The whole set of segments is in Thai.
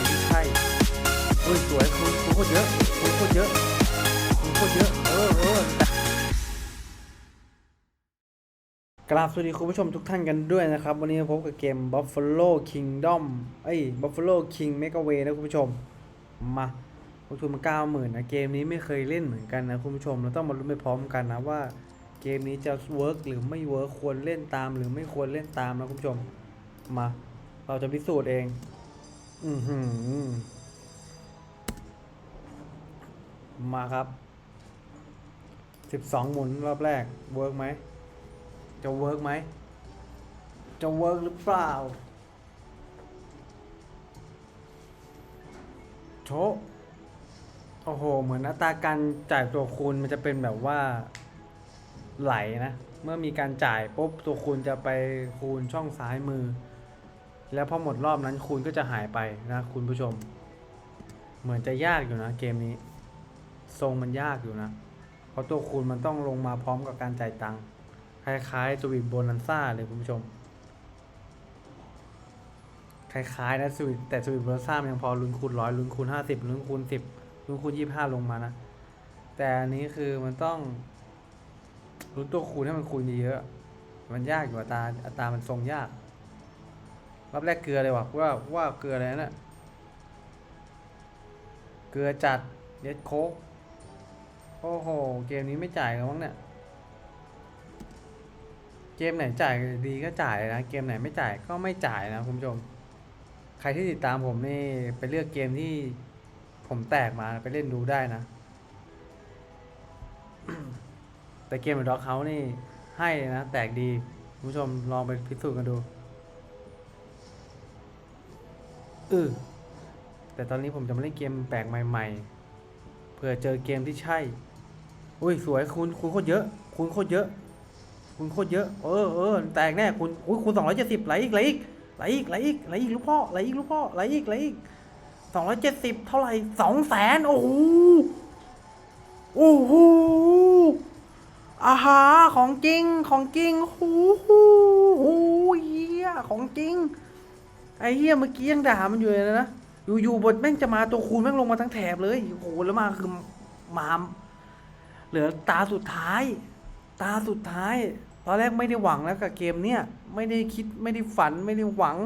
มที่ใช่เฮ้ยสวยคุณโคตรเยอะคุณโคตรเยอะคุณโคตรเยอะ เออเออกราบสวัสดีคุณผู้ชมทุกท่านกันด้วยนะครับ วันนี้พบกับเกม Buffalo Kingdom เอ้ย Buffalo King m e g a w a y นะคุณผู้ชม มาลงทุนมาเก้าหมื่นนะ เกมนี้ไม่เคยเล่นเหมือนกันนะคุณผู้ชม เราต้องมาลุ้นไปพร้อมกันนะว่าเกมนี้จะเวิร์กหรือไม่เวิร์กควรเล่นตาม หรือไม่ควรเล่นตามนะคุณผู้ชม มา เราจะพิสูจน์เอง อือหือมาครับสิบสองหมุนรอบแรก เวิร์กไหม จะเวิร์กไหม จะเวิร์กหรือเปล่า โชะโอ้โห เหมือนอัตราการจ่ายตัวคูณมันจะเป็นแบบว่าไหลนะ เมื่อมีการจ่ายปุ๊บตัวคูณจะไปคูณช่องซ้ายมือ แล้วพอหมดรอบนั้นคูณก็จะหายไปนะคุณผู้ชม เหมือนจะยากอยู่นะเกมนี้ ทรงมันยากอยู่นะ เพราะตัวคูณมันต้องลงมาพร้อมกับการจ่ายตังค์คล้ายๆสวิตโบนันซ่าเลยคุณผู้ชม คล้ายๆนะสวิตแต่สวิตโบนันซ่ามันยังพอลุ้นคูณร้อยลุ้นคูณห้าสิบลุ้นคูณสิบลุ้นคูณยี่ห้าลงมานะ แต่อันนี้คือมันต้องลุ้นตัวคูณให้มันคูณเยอะมันยากอยู่อัตราอัตรามันทรงยาก รอบแรกเกลือเลยว่ะว่าว่าเกลืออะไรนั่ะเกลือจัดเย็ดโคกโอ้โห เกมนี้ไม่จ่ายแล้วมั้งเนี่ยเกมไหนจ่ายดีก็จ่ายนะ เกมไหนไม่จ่ายก็ไม่จ่ายนะคุณผู้ชม ใครที่ติดตามผมนี่ไปเลือกเกมที่ผมแตกมาไปเล่นดูได้นะ แต่เกมของด็อกเขานี่ให้นะ แตกดีคุณผู้ชมลองไปพิสูจน์กันดู เออแต่ตอนนี้ผมจะมาเล่นเกมแปลกใหม่ๆเผื่อเจอเกมที่ใช่อุ้ยสวยคุณคุณโคตรเยอะ คุณโคตรเยอะ คุณโคตรเยอะ เออเออแตกแน่คุณอุ้ยคุณสองร้อยเจ็ดสิบไหลอีกไหลอีกไหลอีกไหลอีกไหลอีกลูกพ่อไหลอีกลูกพ่อไหลอีกไหลอีกสองร้อยเจ็ดสิบเท่าไหร่สองแสนโอ้โหโอ้โหอาหาของจริงของจริงโอ้โหโอ้ยเหี้ยของจริง ไอ้เหี้ยเมื่อกี้ยังด่ามันอยู่เลยนะ อยู่ๆบทแม่งจะมาตัวคูณแม่งลงมาทั้งแถบเลย โอ้โห แล้วมาคือมาเหลือตาสุดท้าย ตาสุดท้าย ตอนแรกไม่ได้หวังแล้วกับเกมเนี้ยไม่ได้คิดไม่ได้ฝันไม่ได้หวัง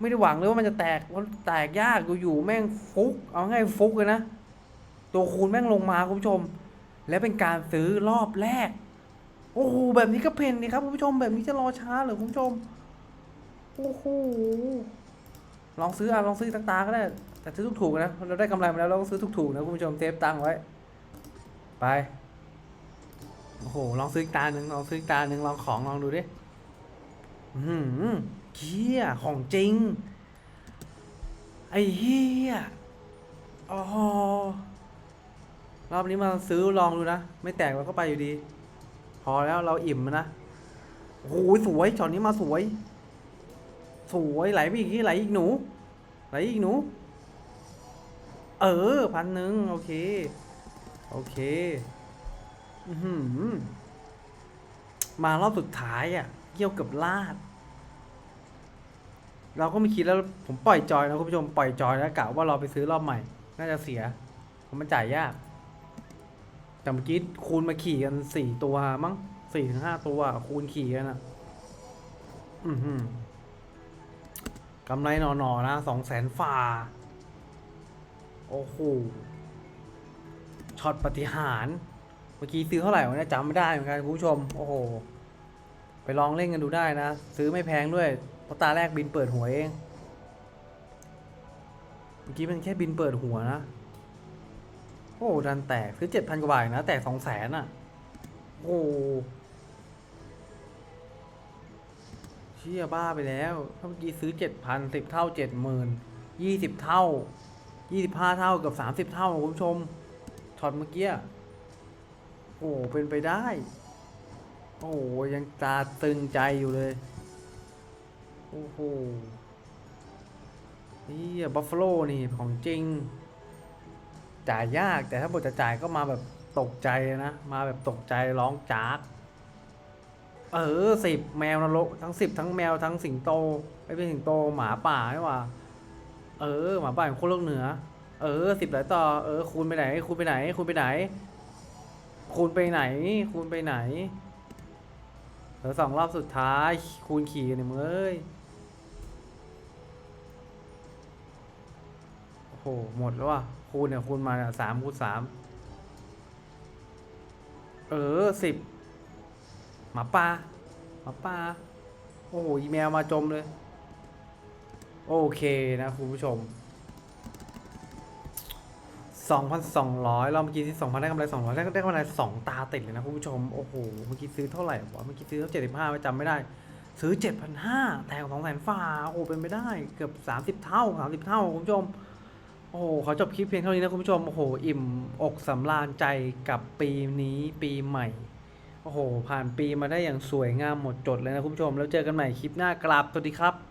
ไม่ได้หวังเลยว่ามันจะแตกมันแตกยากอยู่ๆแม่งฟุก เอาง่ายฟุกเลยนะ ตัวคูณแม่งลงมาคุณผู้ชม และเป็นการซื้อรอบแรก โอ้โหแบบนี้ก็เพนนี่ครับคุณผู้ชมแบบนี้จะรอช้าเหรอคุณผู้ชม โอ้โหลองซื้ออะลองซื้อตั้งตาก็ได้ แต่ซื้อถูกๆนะ เราได้กำไรมาแล้วเราต้องซื้อถูกๆนะคุณผู้ชมเซฟตังค์ไว้ ไป โอ้โห ลองซื้ออีกตาหนึ่งลองซื้ออีกตาหนึ่งลองของลองดูดิ อือหือเฮียของจริง ไอ้เฮียอ๋อ รอบนี้มาซื้อลองดูนะ ไม่แตกเราก็ไปอยู่ดี พอแล้วเราอิ่มแล้วนะ โอ้โหสวยช็อตนี้มาสวย สวยไหลไปอีกทีไหลอีกหนู ไหลอีกหนู เออพันหนึ่งโอเค โอเค อือหือมารอบสุดท้ายอะ เกี่ยวกับลาด เราก็ไม่คิดแล้วผมปล่อยจอยนะคุณผู้ชมปล่อยจอยแล้วกะว่าเราไปซื้อรอบใหม่ น่าจะเสียเพราะมันจ่ายยากแต่เมื่อกี้คูณมาขี่กันสี่ตัวมั้งสี่ถึงห้าตัว คูณขี่กันอะ อือหือ กำไรหนอๆนะสองแสนฝ่า โอ้โห ช็อตปฏิหาร เมื่อกี้ซื้อเท่าไหร่วะเนี่ยจำไม่ได้เหมือนกันคุณผู้ชม โอ้โห ไปลองเล่นกันดูได้นะ ซื้อไม่แพงด้วย เพราะตาแรกบินเปิดหัวเอง เมื่อกี้มันแค่บินเปิดหัวนะ โอ้ดันแตกซื้อเจ็ดพันกว่าบาทนะ แตกสองแสนอะ โอ้ เชี่ยบ้าไปแล้วถ้าเมื่อกี้ซื้อเจ็ดพันสิบเท่าเจ็ดหมื่นยี่สิบเท่ายี่สิบห้าเท่ากับสามสิบเท่าคุณผู้ชมช็อตเมื่อกี้โอ้เป็นไปได้ โอ้ยังตาตึงใจอยู่เลย โอ้โหนี่บัฟฟาโลนี่ของจริง จ่ายยากแต่ถ้าบทจะจ่ายก็มาแบบตกใจนะ มาแบบตกใจร้องจาก เออสิบแมวนรกทั้งสิบทั้งแมวทั้งสิงโตไม่เป็นสิงโตหมาป่าไม่ว่า เออหมาป่าของคตรโลกเหนือ เออสิบหลายต่อเออคูณไปไหนคูณไปไหนคูณไปไหน คูณไปไหน คูณไปไหนเหลือสองรอบสุดท้าย คูณขี่เนี่ยมึงเอ้ยโอ้โหหมดแล้วว่ะคูณเนี่ยคูณมาเนี่ยสามคูณสามเออสิบ หมาป่าหมาป่าโอ้โหอีเมลมาจมเลย โอเคนะคุณผู้ชม 2,200 เราเมื่อกี้ที่2,000 ได้กำไร 200 ได้ได้กำไร2 ตาติดเลยนะคุณผู้ชม โอ้โห เมื่อกี้ซื้อเท่าไหร่วะเมื่อกี้ซื้อเท่า75ไม่จำไม่ได้ ซื้อ 7,500แทง2แสนฝ่าโอ้โหเป็นไปได้ เกือบ 30 เท่า 30 เท่าคุณผู้ชมโอ้โหขอจบคลิปเพียงเท่านี้นะคุณผู้ชม โอ้โห อิ่มอกสำราญใจกับปีนี้ปีใหม่ โอ้โห ผ่านปีมาได้อย่างสวยงามหมดจดเลยนะคุณผู้ชม แล้วเจอกันใหม่คลิปหน้ากราบสวัสดีครับ